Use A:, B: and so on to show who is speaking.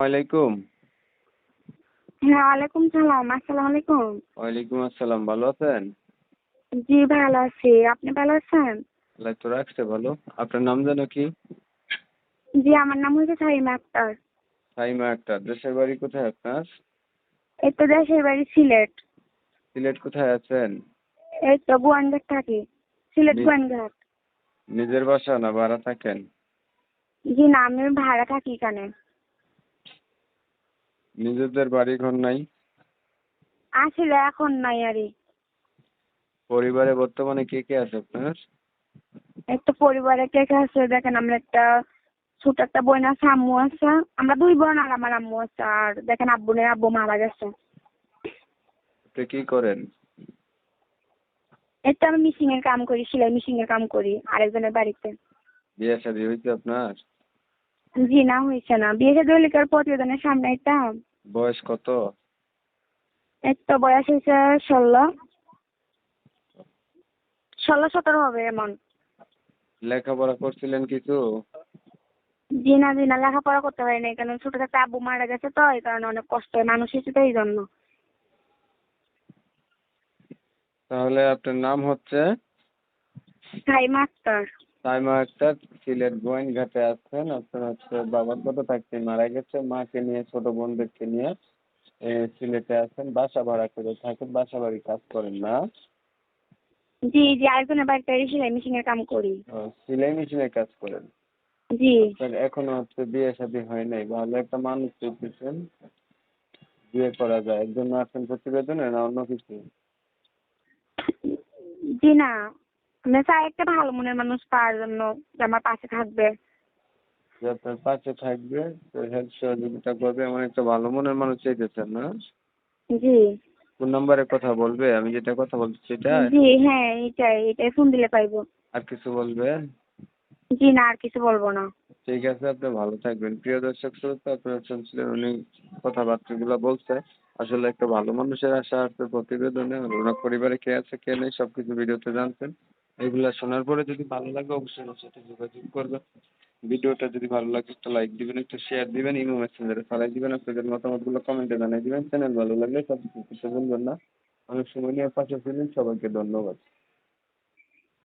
A: ওয়ালাইকুম
B: হ্যাঁ ওয়ালাইকুম সালাম আসসালামু আলাইকুম।
A: ওয়ালাইকুম আসসালাম ভালো আছেন?
B: জি ভালো আছি। আপনি ভালো আছেন?
A: আল্লাহ তো রাখছে ভালো। আপনার নাম জানো কি?
B: জি আমার নাম হচ্ছে সাইমা আক্তার।
A: সাইমা আক্তার দেশের বাড়ি কোথায় আপনার?
B: এই তো দেশের বাড়ি সিলেট।
A: সিলেট কোথায় আছেন?
B: এই তো গোয়ানঘাট থাকি সিলেট। গোয়ানঘাট।
A: নিজের বাসা না ভাড়া থাকেন?
B: জি না আমি ভাড়া থাকি এখানে।
A: নিজেদের বাড়ি ঘর নাই?
B: আসলে এখন নাই আরে।
A: পরিবারে বর্তমানে কে কে আছে আপনার?
B: তো পরিবারে কে কে আছে? দেখেন আমরা একটা ছোট একটা বোন আছে আম্মু আছে। আমরা দুই বোন আর আমার আম্মু আছে আর দেখেন আব্বু নেই আব্বু মারা গেছে।
A: আপনি কি করেন?
B: তো আমি মিশিং এর কাম করি সেলাই মিশিং এর কাম করি আরেকজনের বাড়িতে।
A: বিয়ে শাদী হয়েছে আপনার?
B: জি না হয়েছে না। বিয়ে সাথে হলে কি আর প্রতিবেদনের সামনে আইতাম?
A: বয়স কত?
B: তো বয়স হয়েছে ষোলো। ষোলো সতেরো হবে এমন।
A: লেখাপড়া করছিলেন কিছু?
B: জি না জি না লেখাপড়া করতে পারি নাই কারণ ছোট থেকে আব্বু মারা গেছে তো এই কারণে অনেক কষ্ট হয় মানুষ হিসেবে তো এই জন্য
A: তাহলে আপনার নাম হচ্ছে?
B: সাইমা আক্তার।
A: সাইমা আক্তার। সিলেট গোয়াইনঘাটে আছেন। আপনার হচ্ছে বাবার কত থাকতে মারা গেছে? মাকে নিয়ে ছোট বোনদেরকে নিয়ে এ, সিলেটে আছেন। বাসা ভাড়া করে থাকেন বাসা বাড়ি কাজ করেন না?
B: জি জি আরেকজনের বাড়িতে সেলাই মেশিন এর কাম করি।
A: সেলাই মেশিনের কাজ করেন?
B: জি।
A: এখনও হচ্ছে বিয়ে শাদী হয় নাই। ভালো একটা মানুষ পেয়েছেন বিয়ে করা যায়। এর জন্য আসেন প্রতিবেদনে না অন্য কিছু?
B: জি না। আমি চাই একটা ভালো মনের মানুষ পাওয়ার জন্য যে আমার পাশে থাকবে।
A: যে আপনার পাশে থাকবে তো হেল্প সহযোগিতা করবে এমন একটা ভালো মনের মানুষ চাইতেছেন না?
B: জি।
A: ফোন নাম্বারে কথা বলবে? আমি যেটা কথা বলছি সেটা?
B: জি হ্যাঁ এইটাই এটাই ফোন দিলে পাইবো।
A: আর কিছু বলবেন
B: জি না আর কিছু বলব না।
A: ঠিক আছে আপনি ভালো থাকবেন। প্রিয় দর্শক শ্রোতা আপনারা শুনছিলেন উনি কথাবার্তাগুলো বলছে। আসলে একটা ভালো মানুষের আশা আসছে প্রতিবেদনে ওনার পরিবারে কে আছে কে নেই সবকিছু ভিডিওতে জানছেন। এগুলা শোনার পরে যদি ভালো লাগে অবশ্যই আমার সাথে যোগাযোগ করবেন। ভিডিওটা যদি ভালো লাগে, একটা লাইক দিবেন, একটু শেয়ার দিবেন, ইমো মেসেঞ্জারে চালাই দিবেন, আপনাদের মতামতগুলো কমেন্টে জানিয়ে দিবেন। চ্যানেল ভালো লাগলে সাবস্ক্রাইব করতে ভুলবেন না। অনেক সময় নিয়ে পাশে ছিলেন, সবাইকে ধন্যবাদ।